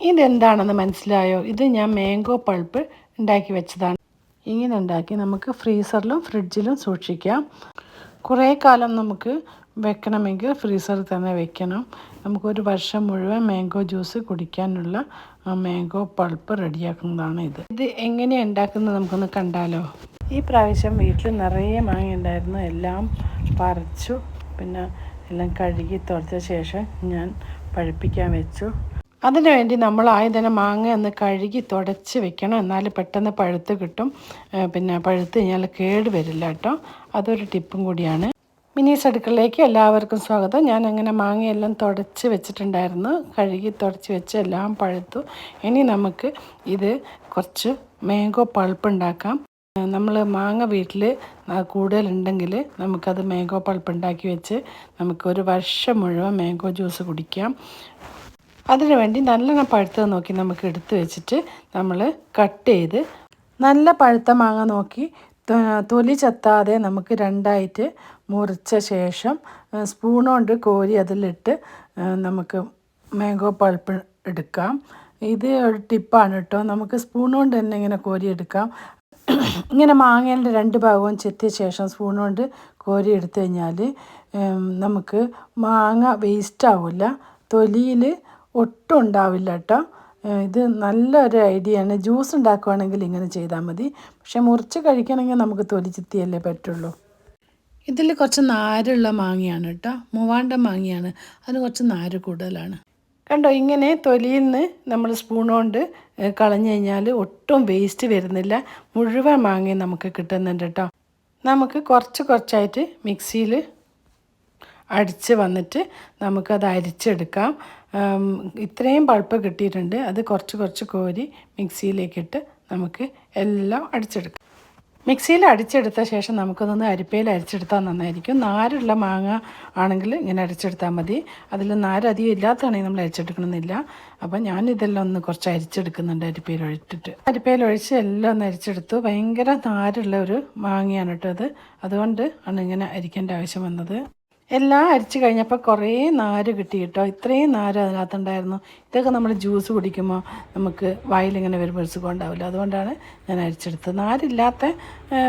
ഇതെന്താണെന്ന് മനസ്സിലായോ? ഇത് ഞാൻ മാംഗോ പൾപ്പ് ഉണ്ടാക്കി വെച്ചതാണ്. ഇങ്ങനെ ഉണ്ടാക്കി നമുക്ക് ഫ്രീസറിലും ഫ്രിഡ്ജിലും സൂക്ഷിക്കാം. കുറേ കാലം നമുക്ക് വെക്കണമെങ്കിൽ ഫ്രീസറിൽ തന്നെ വെക്കണം. നമുക്കൊരു വർഷം മുഴുവൻ മാംഗോ ജ്യൂസ് കുടിക്കാനുള്ള മാംഗോ പൾപ്പ് റെഡിയാക്കുന്നതാണ് ഇത്. ഇത് എങ്ങനെയാണ് ഉണ്ടാക്കുന്നത് നമുക്കൊന്ന് കണ്ടാലോ? ഈ പ്രാവശ്യം വീട്ടിൽ നിറയെ മാങ്ങ ഉണ്ടായിരുന്നു. എല്ലാം പറിച്ചു. പിന്നെ എല്ലാം കഴുകി തുറച്ച ശേഷം ഞാൻ പഴുപ്പിക്കാൻ വെച്ചു. അതിനു വേണ്ടി നമ്മൾ ആദ്യം തന്നെ മാങ്ങ ഒന്ന് കഴുകി തുടച്ച് വെക്കണം. എന്നാൽ പെട്ടെന്ന് പഴുത്ത് കിട്ടും. പിന്നെ പഴുത്ത് കഴിഞ്ഞാൽ കേട് വരില്ല കേട്ടോ. അതൊരു ടിപ്പും കൂടിയാണ്. മിനീസ് അടുക്കളയിലേക്ക് എല്ലാവർക്കും സ്വാഗതം. ഞാൻ അങ്ങനെ മാങ്ങയെല്ലാം തുടച്ച് വെച്ചിട്ടുണ്ടായിരുന്നു. കഴുകി തുടച്ച് വെച്ച് എല്ലാം പഴുത്തു. ഇനി നമുക്ക് ഇത് കുറച്ച് മാംഗോ പൾപ്പ് ഉണ്ടാക്കാം. നമ്മൾ മാങ്ങ വീട്ടിൽ കൂടുതലുണ്ടെങ്കിൽ നമുക്കത് മാംഗോ പൾപ്പ് ഉണ്ടാക്കി വെച്ച് നമുക്ക് ഒരു വർഷം മുഴുവൻ മാംഗോ ജ്യൂസ് കുടിക്കാം. അതിനു വേണ്ടി നല്ലോണം പഴുത്തത് നോക്കി നമുക്ക് എടുത്തു വെച്ചിട്ട് നമ്മൾ കട്ട് ചെയ്ത് നല്ല പഴുത്ത മാങ്ങ നോക്കി തൊലി ചത്താതെ നമുക്ക് രണ്ടായിട്ട് മുറിച്ച ശേഷം സ്പൂൺ കൊണ്ട് കോരി അതിലിട്ട് നമുക്ക് മാംഗോ പൾപ്പ് എടുക്കാം. ഇത് ഒരു ടിപ്പാണ് കേട്ടോ. നമുക്ക് സ്പൂൺ കൊണ്ട് തന്നെ ഇങ്ങനെ കോരി എടുക്കാം. ഇങ്ങനെ മാങ്ങേന്റെ രണ്ട് ഭാഗവും ചെത്തിയ ശേഷം സ്പൂൺ കൊണ്ട് കോരി എടുത്തു കഴിഞ്ഞാൽ നമുക്ക് മാങ്ങ വേസ്റ്റ് ആവില്ല തൊലിയിൽ ഒട്ടും ഉണ്ടാവില്ല കേട്ടോ. ഇത് നല്ലൊരു ഐഡിയ ആണ് ജ്യൂസ് ഉണ്ടാക്കുവാണെങ്കിൽ ഇങ്ങനെ ചെയ്താൽ മതി. പക്ഷെ മുറിച്ച് കഴിക്കണമെങ്കിൽ നമുക്ക് തൊലി ചിത്തിയല്ലേ പറ്റുള്ളൂ. ഇതിൽ കുറച്ച് നാരുള്ള മാങ്ങയാണ് കേട്ടോ. മൂവാണ്ട മാങ്ങയാണ്. അതിന് കുറച്ച് നാര് കൂടുതലാണ്. കണ്ടോ ഇങ്ങനെ തൊലിയിൽ നിന്ന് നമ്മൾ സ്പൂൺ കൊണ്ട് കളഞ്ഞു കഴിഞ്ഞാൽ ഒട്ടും വേസ്റ്റ് വരുന്നില്ല. മുഴുവൻ മാങ്ങയും നമുക്ക് കിട്ടുന്നുണ്ട് കേട്ടോ. നമുക്ക് കുറച്ച് കുറച്ചായിട്ട് മിക്സിയിൽ അടിച്ച് വന്നിട്ട് നമുക്കത് അരിച്ചെടുക്കാം. ഇത്രയും പൾപ്പ് കിട്ടിയിട്ടുണ്ട്. അത് കുറച്ച് കുറച്ച് കോരി മിക്സിയിലേക്കിട്ട് നമുക്ക് എല്ലാം അടിച്ചെടുക്കാം. മിക്സിയിൽ അടിച്ചെടുത്ത ശേഷം നമുക്കതൊന്ന് അരിപ്പയിൽ അരിച്ചെടുത്താൽ നന്നായിരിക്കും. നാരുള്ള മാങ്ങ ആണെങ്കിൽ ഇങ്ങനെ അരിച്ചെടുത്താൽ മതി. അതിൽ നാര് ഇല്ലാത്തതാണെങ്കിൽ നമ്മൾ അരിച്ചെടുക്കണമെന്നില്ല. അപ്പം ഞാനിതെല്ലാം ഒന്ന് കുറച്ച് അരിച്ചെടുക്കുന്നുണ്ട് അരിപ്പയിൽ ഒഴിച്ചിട്ട്. അരിപ്പയിൽ ഒഴിച്ച് എല്ലാം ഒന്ന് അരിച്ചെടുത്തു. ഭയങ്കര നാരുള്ള ഒരു മാങ്ങയാണ് കേട്ടോ അത്. അതുകൊണ്ട് ആണ് ഇങ്ങനെ അരിക്കേണ്ട ആവശ്യം വന്നത്. എല്ലാം അരിച്ചു കഴിഞ്ഞപ്പോൾ കുറേ നാര് കിട്ടി കേട്ടോ. ഇത്രയും നാര് അതിനകത്തുണ്ടായിരുന്നു. ഇതൊക്കെ നമ്മൾ ജ്യൂസ് കുടിക്കുമ്പോൾ നമുക്ക് വായിലിങ്ങനെ വരുമ്പോൾ ഒരു സുഖം ഉണ്ടാവില്ല. അതുകൊണ്ടാണ് ഞാൻ അരിച്ചെടുത്തത്. നാരില്ലാത്ത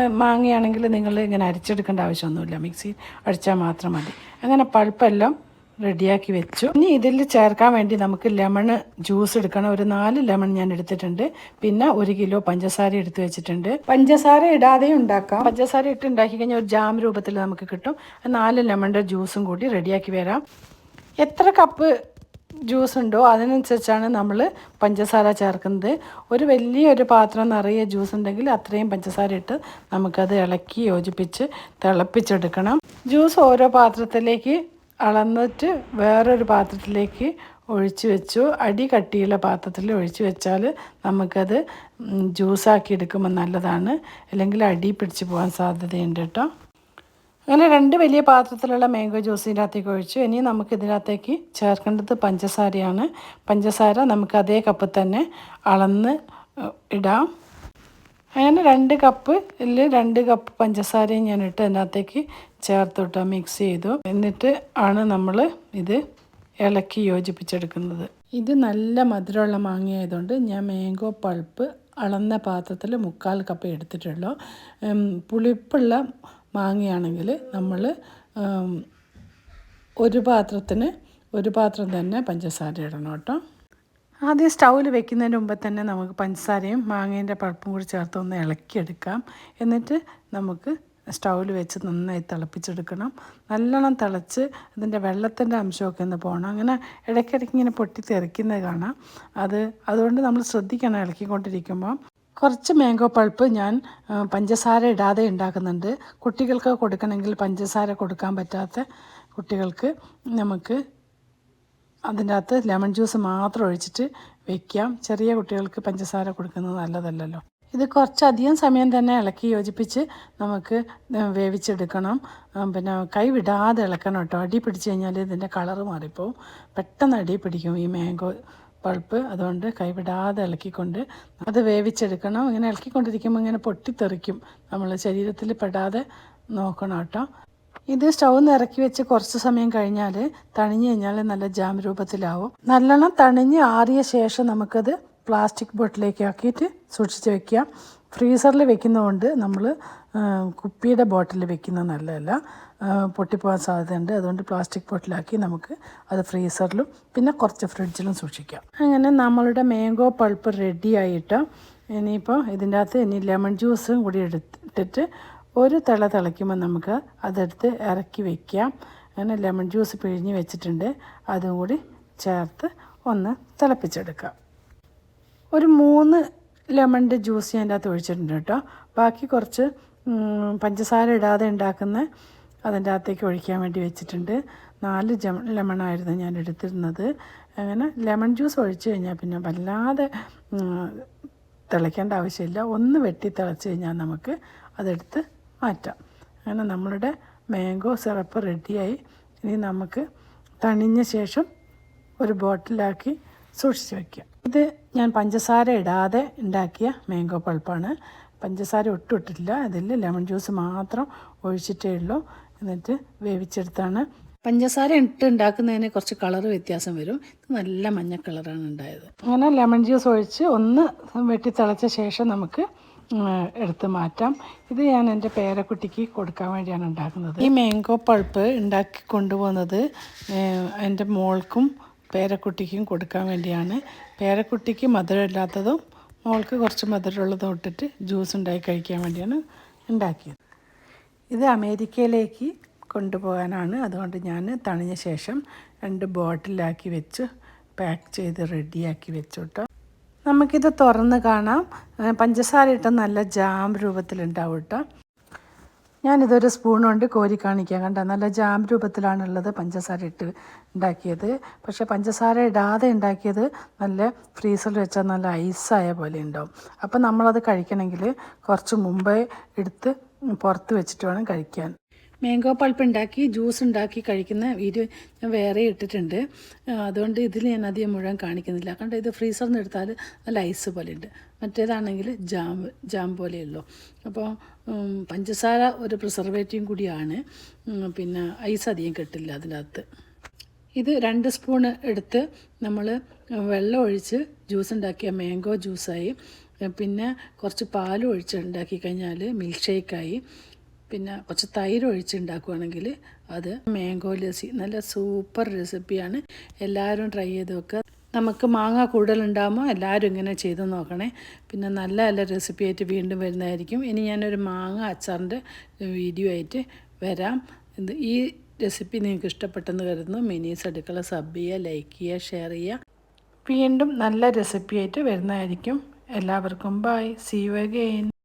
മാങ്ങയാണെങ്കിൽ നിങ്ങൾ ഇങ്ങനെ അരിച്ചെടുക്കേണ്ട ആവശ്യമൊന്നുമില്ല. മിക്സിയിൽ അടിച്ചാൽ മാത്രം മതി. അങ്ങനെ പൾപ്പെല്ലാം റെഡിയാക്കി വെച്ചു. ഇനി ഇതിൽ ചേർക്കാൻ വേണ്ടി നമുക്ക് ലെമൺ ജ്യൂസ് എടുക്കണം. ഒരു നാല് ലെമൺ ഞാൻ എടുത്തിട്ടുണ്ട്. പിന്നെ ഒരു കിലോ പഞ്ചസാര എടുത്തു വെച്ചിട്ടുണ്ട്. പഞ്ചസാര ഇടാതെ ഉണ്ടാക്കാം. പഞ്ചസാര ഇട്ട് ഉണ്ടാക്കി കഴിഞ്ഞാൽ ഒരു ജാം രൂപത്തിൽ നമുക്ക് കിട്ടും. നാല് ലെമണിന്റെ ജ്യൂസും കൂടി റെഡിയാക്കി വരാം. എത്ര കപ്പ് ജ്യൂസ് ഉണ്ടോ അതിനനുസരിച്ചാണ് നമ്മൾ പഞ്ചസാര ചേർക്കുന്നത്. ഒരു വലിയൊരു പാത്രം നിറയെ ജ്യൂസ് ഉണ്ടെങ്കിൽ അത്രയും പഞ്ചസാര ഇട്ട് നമുക്കത് ഇളക്കി യോജിപ്പിച്ച് തിളപ്പിച്ചെടുക്കണം. ജ്യൂസ് ഓരോ പാത്രത്തിലേക്ക് അളന്നിട്ട് വേറൊരു പാത്രത്തിലേക്ക് ഒഴിച്ചു വെച്ചു. അടി കട്ടിയുള്ള പാത്രത്തിൽ ഒഴിച്ച് വെച്ചാൽ നമുക്കത് ജ്യൂസാക്കി എടുക്കുമ്പോൾ നല്ലതാണ്. അല്ലെങ്കിൽ അടി പിടിച്ച് പോകാൻ സാധ്യതയുണ്ട് കേട്ടോ. അങ്ങനെ രണ്ട് വലിയ പാത്രത്തിലുള്ള മാംഗോ ജ്യൂസ് ഇതിനകത്തേക്ക് ഒഴിച്ചു. ഇനി നമുക്ക് ഇതിനകത്തേക്ക് ചേർക്കേണ്ടത് പഞ്ചസാരയാണ്. പഞ്ചസാര നമുക്ക് അതേ കപ്പ് തന്നെ അളന്ന് ഇടാം. അങ്ങനെ രണ്ട് കപ്പ് ഇതിൽ രണ്ട് കപ്പ് പഞ്ചസാരയും ഞാൻ ഇട്ട് അതിനകത്തേക്ക് ചേർത്തിട്ട് മിക്സ് ചെയ്തു. എന്നിട്ട് ആണ് നമ്മൾ ഇത് ഇളക്കി യോജിപ്പിച്ചെടുക്കുന്നത്. ഇത് നല്ല മധുരമുള്ള മാങ്ങയായതുകൊണ്ട് ഞാൻ മാംഗോ പൾപ്പ് അളന്ന പാത്രത്തിൽ മുക്കാൽ കപ്പ് എടുത്തിട്ടുള്ളൂ. പുളിപ്പുള്ള മാങ്ങയാണെങ്കിൽ നമ്മൾ ഒരു പാത്രത്തിന് ഒരു പാത്രം തന്നെ പഞ്ചസാര ഇടണം കേട്ടോ. ആദ്യം സ്റ്റൗവിൽ വെക്കുന്നതിന് മുമ്പ് തന്നെ നമുക്ക് പഞ്ചസാരയും മാങ്ങേന്റെ പഴുപ്പും കൂടി ചേർത്ത് ഒന്ന് ഇളക്കിയെടുക്കാം. എന്നിട്ട് നമുക്ക് സ്റ്റൗവിൽ വെച്ച് നന്നായി തിളപ്പിച്ചെടുക്കണം. നല്ലോണം തിളച്ച് അതിന്റെ വെള്ളത്തിന്റെ അംശമൊക്കെ ഒന്ന് പോകണം. അങ്ങനെ ഇടയ്ക്കിടയ്ക്ക് ഇങ്ങനെ പൊട്ടി തെറിക്കുന്നത് കാണാം. അത് അതുകൊണ്ട് നമ്മൾ ശ്രദ്ധിക്കണം ഇളക്കിക്കൊണ്ടിരിക്കുമ്പോൾ കുറച്ച് മാംഗോ പൾപ്പ് ഞാൻ പഞ്ചസാര ഇടാതെ ഉണ്ടാക്കുന്നുണ്ട്. കുട്ടികൾക്ക് കൊടുക്കണമെങ്കിൽ പഞ്ചസാര കൊടുക്കാൻ പറ്റാത്ത കുട്ടികൾക്ക് നമുക്ക് അതിന്റെ അകത്ത് ലെമൺ ജ്യൂസ് മാത്രം ഒഴിച്ചിട്ട് വെക്കാം. ചെറിയ കുട്ടികൾക്ക് പഞ്ചസാര കൊടുക്കുന്നത് നല്ലതല്ലല്ലോ. ഇത് കുറച്ചധികം സമയം തന്നെ ഇളക്കി യോജിപ്പിച്ച് നമുക്ക് വേവിച്ചെടുക്കണം. പിന്നെ കൈ വിടാതെ ഇളക്കണം കേട്ടോ. അടി പിടിച്ച് കഴിഞ്ഞാൽ ഇതിന്റെ കളറ് മാറിപ്പോവും. പെട്ടെന്ന് അടി പിടിക്കും ഈ മാംഗോ പൾപ്പ്. അതുകൊണ്ട് കൈവിടാതെ ഇളക്കിക്കൊണ്ട് അത് വേവിച്ചെടുക്കണം. ഇങ്ങനെ ഇളക്കിക്കൊണ്ടിരിക്കുമ്പോൾ ഇങ്ങനെ പൊട്ടിത്തെറിക്കും. നമ്മൾ ശരീരത്തിൽ പെടാതെ നോക്കണം കേട്ടോ. ഇത് സ്റ്റൗ ഇറക്കി വെച്ച് കുറച്ച് സമയം കഴിഞ്ഞാൽ തണിഞ്ഞ് കഴിഞ്ഞാൽ നല്ല ജാം രൂപത്തിലാവും. നല്ലോണം തണിഞ്ഞ് ആറിയ ശേഷം നമുക്കത് പ്ലാസ്റ്റിക് ബോട്ടിലേക്ക് ആക്കിയിട്ട് സൂക്ഷിച്ച് വെക്കാം ഫ്രീസറിൽ വെക്കുന്നതുകൊണ്ട് നമ്മൾ കുപ്പിയുടെ ബോട്ടിൽ വെക്കുന്നത് നല്ലതല്ല. പൊട്ടിപ്പോകാൻ സാധ്യതയുണ്ട്. അതുകൊണ്ട് പ്ലാസ്റ്റിക് ബോട്ടിലാക്കി നമുക്ക് അത് ഫ്രീസറിലും പിന്നെ കുറച്ച് ഫ്രിഡ്ജിലും സൂക്ഷിക്കാം. അങ്ങനെ നമ്മളുടെ മാംഗോ പൾപ്പ് റെഡി ആയിട്ട്? ഇനിയിപ്പോൾ ഇതിന്റെ അകത്ത് ഇനി ലെമൺ ജ്യൂസും കൂടി എടുത്തിട്ട് ഒരു തിള തിളയ്ക്കുമ്പോൾ നമുക്ക് അതെടുത്ത് ഇറക്കി വയ്ക്കാം അങ്ങനെ ലെമൺ ജ്യൂസ് പിഴിഞ്ഞ് വെച്ചിട്ടുണ്ട്. അതും കൂടി ചേർത്ത് ഒന്ന് തിളപ്പിച്ചെടുക്കാം. ഒരു മൂന്ന് ലെമണിന്റെ ജ്യൂസ് ഞാൻ അതിന്റെ അകത്ത് ഒഴിച്ചിട്ടുണ്ട് കേട്ടോ. ബാക്കി കുറച്ച് പഞ്ചസാര ഇടാതെ ഉണ്ടാക്കുന്ന അതിന്റെ അകത്തേക്ക് ഒഴിക്കാൻ വേണ്ടി വെച്ചിട്ടുണ്ട്. നാല് ജമ ലെമണായിരുന്നു ഞാൻ എടുത്തിരുന്നത്. അങ്ങനെ ലെമൺ ജ്യൂസ് ഒഴിച്ച് കഴിഞ്ഞാൽ പിന്നെ വല്ലാതെ തിളയ്ക്കേണ്ട ആവശ്യമില്ല. ഒന്ന് വെട്ടി തിളച്ച് കഴിഞ്ഞാൽ നമുക്ക് അതെടുത്ത് മാറ്റാം. അങ്ങനെ നമ്മളുടെ മാംഗോ സിറപ്പ് റെഡിയായി. ഇനി നമുക്ക് തണിഞ്ഞ ശേഷം ഒരു ബോട്ടിലാക്കി സൂക്ഷിച്ച് വയ്ക്കാം ഇത് ഞാൻ പഞ്ചസാര ഇടാതെ ഉണ്ടാക്കിയ മാംഗോ പൾപ്പാണ്. പഞ്ചസാര ഒട്ടും ഇട്ടിട്ടില്ല അതിൽ ലെമൺ ജ്യൂസ് മാത്രം ഒഴിച്ചിട്ടേ ഉള്ളൂ. എന്നിട്ട് വേവിച്ചെടുത്താണ്. പഞ്ചസാര ഇട്ട് ഉണ്ടാക്കുന്നതിന് കുറച്ച് കളർ വ്യത്യാസം വരും. ഇത് നല്ല മഞ്ഞ കളറാണ് ഉണ്ടായത്. അങ്ങനെ ലെമൺ ജ്യൂസ് ഒഴിച്ച് ഒന്ന് വെട്ടി തിളച്ച ശേഷം നമുക്ക് എടുത്ത് മാറ്റാം. ഇത് ഞാൻ എന്റെ പേരക്കുട്ടിക്ക് കൊടുക്കാൻ വേണ്ടിയാണ് ഉണ്ടാക്കുന്നത്. ഈ മാംഗോ പൾപ്പ് ഉണ്ടാക്കി കൊണ്ടുപോകുന്നത് എന്റെ മോൾക്കും പേരക്കുട്ടിക്കും കൊടുക്കാൻ വേണ്ടിയാണ്. പേരക്കുട്ടിക്ക് മധുരമില്ലാത്തതും മോൾക്ക് കുറച്ച് മധുരമുള്ളതും ഇട്ടിട്ട് ജ്യൂസ് ഉണ്ടാക്കി കഴിക്കാൻ വേണ്ടിയാണ് ഉണ്ടാക്കിയത്. ഇത് അമേരിക്കയിലേക്ക് കൊണ്ടുപോകാനാണ്. അതുകൊണ്ട് ഞാൻ തണിഞ്ഞ ശേഷം രണ്ട് ബോട്ടിലാക്കി വെച്ച് പാക്ക് ചെയ്ത് റെഡിയാക്കി വെച്ചു കേട്ടോ നമുക്കിത് തുറന്ന് കാണാം. പഞ്ചസാര ഇട്ട നല്ല ജാം രൂപത്തിലുണ്ടാവും കേട്ടോ ഞാനിതൊരു സ്പൂൺ കൊണ്ട് കോരി കാണിക്കാം കണ്ട? നല്ല ജാം രൂപത്തിലാണുള്ളത് പഞ്ചസാര ഇട്ട് ഉണ്ടാക്കിയത്. പക്ഷേ പഞ്ചസാര ഇടാതെ ഉണ്ടാക്കിയത് നല്ല ഫ്രീസറിൽ വെച്ചാൽ നല്ല ഐസായ പോലെ ഉണ്ടാവും. അപ്പം നമ്മളത് കഴിക്കണമെങ്കിൽ കുറച്ച് മുമ്പേ എടുത്ത് പുറത്ത് വെച്ചിട്ട് വേണം കഴിക്കാൻ. മാംഗോ പൾപ്പ് ഉണ്ടാക്കി ജ്യൂസ് ഉണ്ടാക്കി കഴിക്കുന്ന വീഡിയോ ഞാൻ വേറെ ഇട്ടിട്ടുണ്ട്. അതുകൊണ്ട് ഇതിൽ ഞാൻ അധികം മുഴുവൻ കാണിക്കുന്നില്ല. കണ്ട ഇത് ഫ്രീസറിൽ നിന്ന് എടുത്താൽ നല്ല ഐസ് പോലെ ഉണ്ട്. മറ്റേതാണെങ്കിൽ ജാം ജാം പോലെയുള്ളൂ. അപ്പോൾ പഞ്ചസാര ഒരു പ്രിസർവേറ്റീവും കൂടിയാണ്. പിന്നെ ഐസ് അധികം കിട്ടില്ല അതിനകത്ത്. ഇത് രണ്ട് സ്പൂൺ എടുത്ത് നമ്മൾ വെള്ളം ഒഴിച്ച് ജ്യൂസ് ഉണ്ടാക്കിയ മാംഗോ ജ്യൂസായി. പിന്നെ കുറച്ച് പാലും ഒഴിച്ച് ഉണ്ടാക്കി കഴിഞ്ഞാൽ മിൽക്ക് ഷേക്കായി പിന്നെ കുറച്ച് തൈര് ഒഴിച്ചുണ്ടാക്കുകയാണെങ്കിൽ അത് മാംഗോ ലസ്സി നല്ല സൂപ്പർ റെസിപ്പിയാണ്. എല്ലാവരും ട്രൈ ചെയ്ത് വെക്കുക നമുക്ക് മാങ്ങ കൂടുതലുണ്ടാകുമ്പോൾ എല്ലാവരും ഇങ്ങനെ ചെയ്ത് നോക്കണേ. പിന്നെ നല്ല നല്ല റെസിപ്പി ആയിട്ട് വീണ്ടും വരുന്നതായിരിക്കും. ഇനി ഞാനൊരു മാങ്ങ അച്ചാറിന്റെ വീഡിയോ ആയിട്ട് വരാം. ഇത് ഈ റെസിപ്പി നിങ്ങൾക്ക് ഇഷ്ടപ്പെട്ടെന്ന് കരുതുന്നു. മിനീസ് അടുക്കള സബ് ചെയ്യുക ലൈക്ക് ചെയ്യുക ഷെയർ ചെയ്യുക. വീണ്ടും നല്ല റെസിപ്പി ആയിട്ട് വരുന്നതായിരിക്കും. എല്ലാവർക്കും ബൈ സീ യു അഗെയിൻ